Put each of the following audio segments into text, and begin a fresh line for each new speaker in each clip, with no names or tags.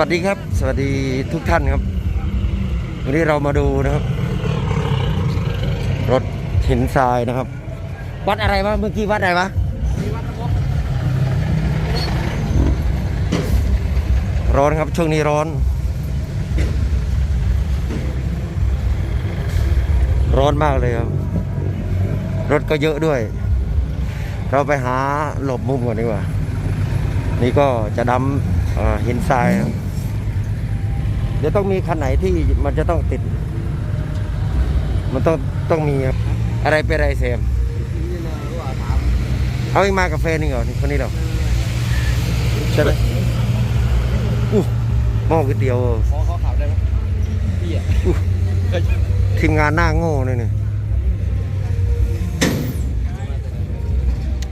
วัสดีครับ สวัสดีทุกท่านครับ วันนี้เรามาดูนะครับ รถหินทรายนะครับ วัดอะไรวะเมื่อกี้วัดอะไรวะร้อนครับช่วงนี้ร้อน ร้อนมากเลยครับ รถก็เยอะด้วย เราไปหาหลบมุมก่อนดีกว่า นี่ก็จะดำหินทรายครับ เดี๋ยวต้องมีคันไหนที่มันจะต้องติด มันต้องต้องมีครับอะไรเป็นอะไรเซมเอาอีกมากับแฟนนี่เหรอนี่คนนี้เหรอใช่ไหมอู้หม้อก๋วยเตี๋ยว
ขอเขาขับได้ไหมพี่อะ
ทีมงานหน้าโง่เลยเนี่ย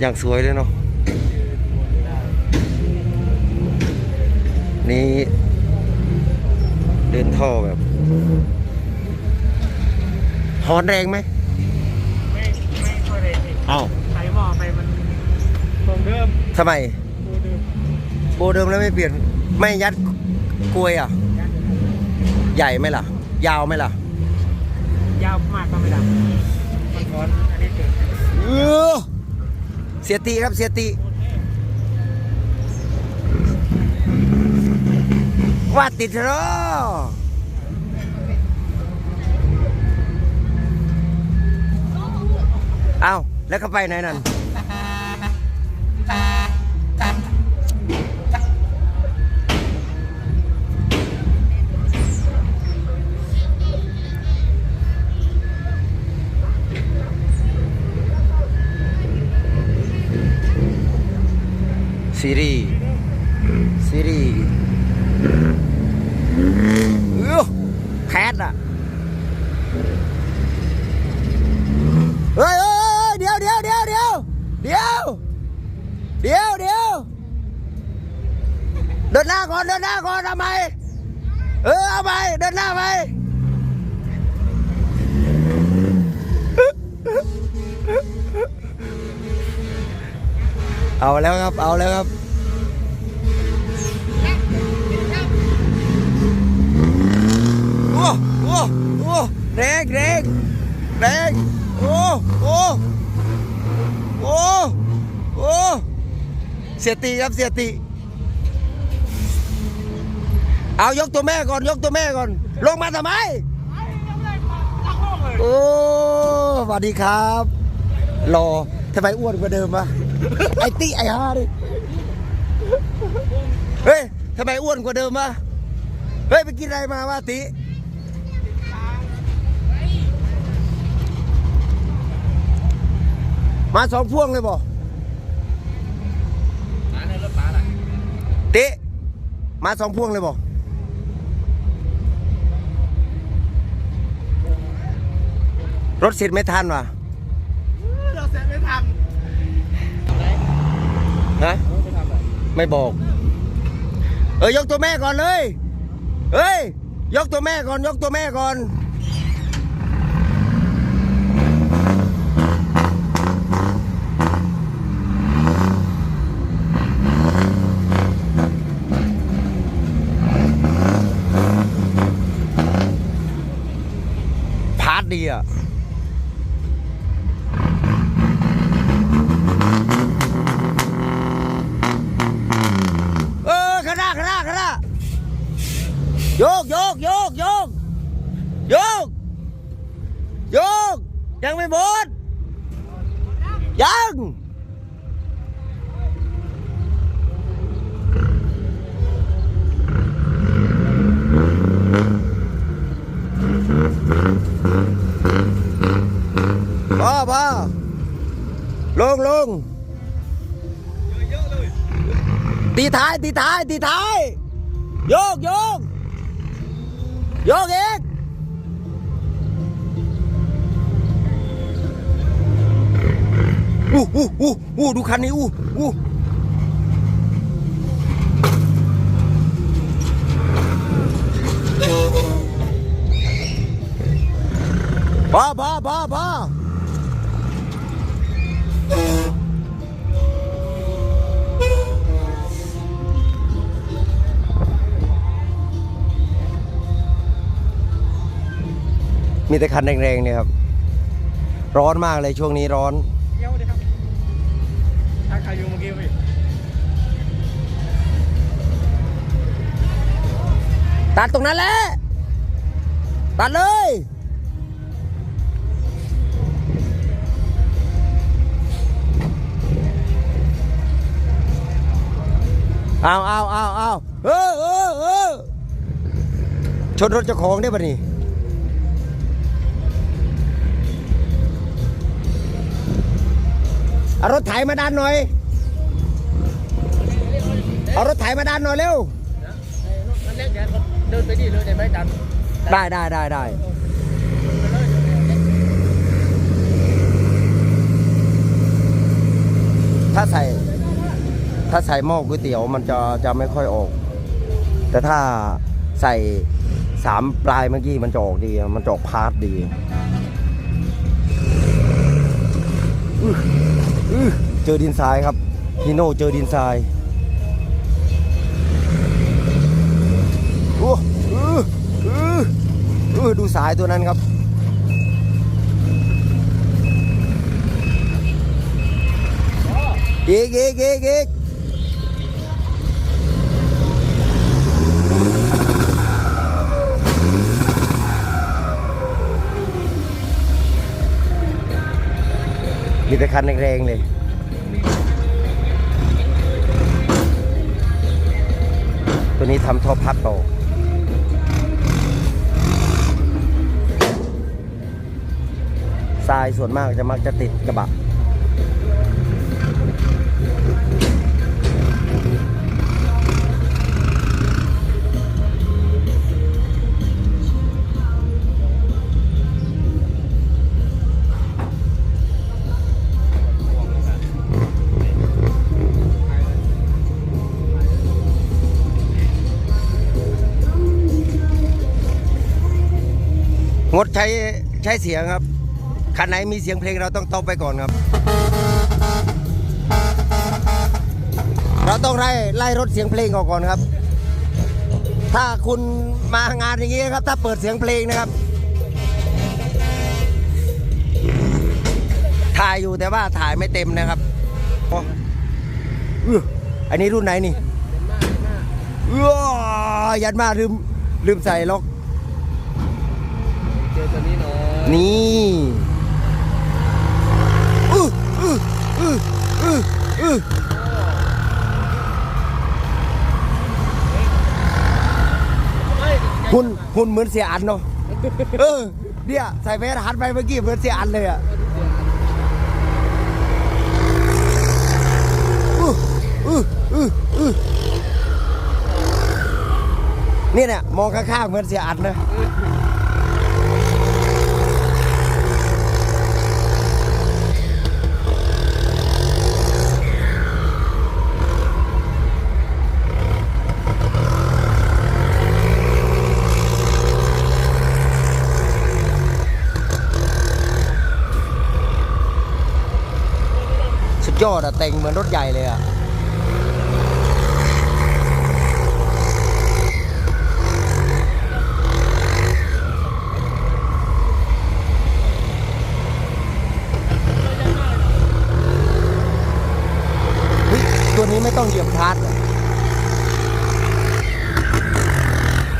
อย่างสวยเลยเนาะ ท่อแบบฮอนแรงไหม
ไม่ไม่ค่อยเลยพี่
เอ้า
ใช้หม้อไปมันตรงเดิม
ทำไม
ตัวเดิม
โบเดิมแล้วไม่เปลี่ยนไม่ยัดกลวยอะ
ยัน
ใหญ่ไหมล่ะ ยาวไหมล่ะ
ยาวมากก็ไม่ดังมันร้อนอันนี้เกิด
เออเสียตีครับเสียตี ว่าติดเหรอ อาแล้วก็ไปไหนนั่นซีรีส์ซีรีส์เออแคทอะ เฮ้ยเฮ้ยเฮ้ยเดี๋ยวเดี๋ยวเดี๋ยวเดี๋ยวเดี๋ยวเดี๋ยวเดี๋ยว เดินหน้าก่อนเดินหน้าก่อนทำไมเออเอาไปเดินหน้าไปเอาแล้วครับ เอาแล้วครับโอ้โอ้โอ้แรงแรงแรงโอ้โอ้โอ้โอ้เสียตีครับเสียตี เอายกตัวแม่ก่อนยกตัวแม่ก่อน ลงมาทำไมโอ้สวัสดีครับรอทำไมอ้วนกว่าเดิมวะไอ้ตี้ไอ้ฮาดิเฮ้ยทำไมอ้วนกว่าเดิมวะเฮ้ยไปกินอะไรมาวะติมาสองพวงเลยบ่
ร้านในรถป้าล่ะ
ติมาสองพวงเลยบ่ รถเสร็จไม่ทันว่ะ
เราเสร็จไม่ทันอะไร
ฮะ
ไม่ทำอะไร
ไม่บอก เอ้ยยกตัวแม่ก่อนเลยเฮ้ยยกตัวแม่ก่อน ยกตัวแม่ก่อนพาร์ทดีอะ โยกโยกโยกโยกโยกโยกยังไม่หมดยังพอพอลงลงตีท้ายตีท้ายตีท้ายโยกโยก โยกเองอู้อู้อู้อู้ดูคันนี้อู้อู้พอพอพอพอ มีแต่คันแรงๆเนี่ยครับ ร้อนมากเลยช่วงนี้ร้อน
เยี่ยวดิครับถ้าใครอยู่เมื่อกี้พี่
ตัดตรงนั้นแหละตัดเลยเอาเอาเอาเอาเออเออเออชนรถเจ้าของได้ปะนี่ เอารถไถมาดันหน่อย เอารถไถมาดันหน่อยเร็ว
มันเล็กเดี๋ยวเดินไปดิเลยเดี๋ยวไม่ดัน
ได้ได้ได้ได้ ถ้าใส่ ถ้าใส่หม้อก๋วยเตี๋ยวมันจะจะไม่ค่อยออก แต่ถ้าใส่สามปลายเมื่อกี้มันจะออกดี มันจะออกพาร์ทดีอื้ออื้อ เจอดินทรายครับฮีโน่เจอดินทรายโอ้อื้ออเออื้อดูสายตัวนั้นครับเก๊กเก๊กเก๊ก มีแต่คันแรงๆเลย ตัวนี้ทำท่อพักต่อทรายส่วนมากจะมักจะติดกระบะ งดใช้ใช้เสียงครับคันไหนมีเสียงเพลงเราต้องตบไปก่อนครับ เราต้องไล่ไล่รถเสียงเพลงออกก่อนครับ ถ้าคุณมางานอย่างนี้ครับ ถ้าเปิดเสียงเพลงนะครับ ถ่ายอยู่แต่ว่าถ่ายไม่เต็มนะครับอื้ออันนี้รุ่นไหนนี่ยันมาลืมลืมใส่ล็อก
ตัวนี้หน่อย
นี่อื้ออื้ออื้ออื้ออื้อหุ่นหุ่นเหมือนเสียอันเนาะเออเนี่ยใส่แมสหันไปเมื่อกี้เหมือนเสียอันเลยอะอื้ออื้ออื้ออื้อเนี่ยเนี่ยมองข้างๆเหมือนเสียอันนะ ดยอดอะแต่งเหมือนรถใหญ่เลยอะเฮ้ยตัวนี้ไม่ต้องเหยียบคลัตช์อะ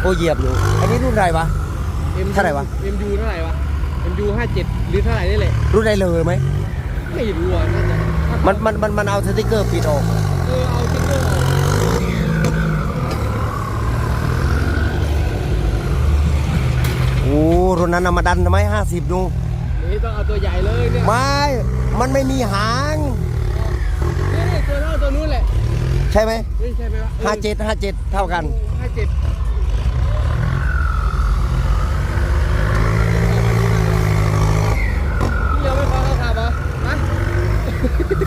โอ้เหยียบอยู่ อันนี้รุ่นอะไรวะเท่าไหร่วะ
เอ็มยูเท่าไหร่วะเอ็มยูห้าเจ็ดหรือเท่าไหร่นี่แหละ
รุ่นอะไรเลยไหม
ไม่รู้อะน่าจะ
มันมันมันมันเอาสติกเกอร์ปิดออก
เออเอาติ๊กเกอร์ออก
โอ้รุ่นนั้นเอามาดันทำไมห้าสิบดู
นี่ต้องเอาตัวใหญ่เลยเนี่ย
ไม่มันไม่มีหาง
นี่นี่ตัวเท่าตัวนู้นแหละ
ใช่ไหม
นี่ใช่ไหมวะ
ห้าเจ็ดห้าเจ็ดเท่ากัน
ห้าเจ็ดเดี๋ยวไม่พอเขาขับเหรอฮะ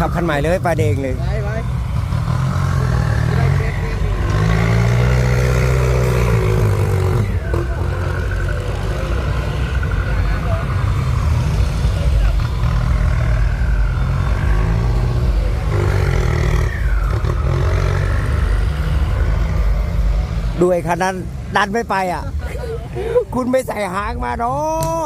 ขับคันใหม่เลยไฟแดงเลย
ไปไปได้เกรดเกรด
ดูไอ้คันนั้นดันไม่ไปอะ คุณไม่ใส่หางมาเนาะ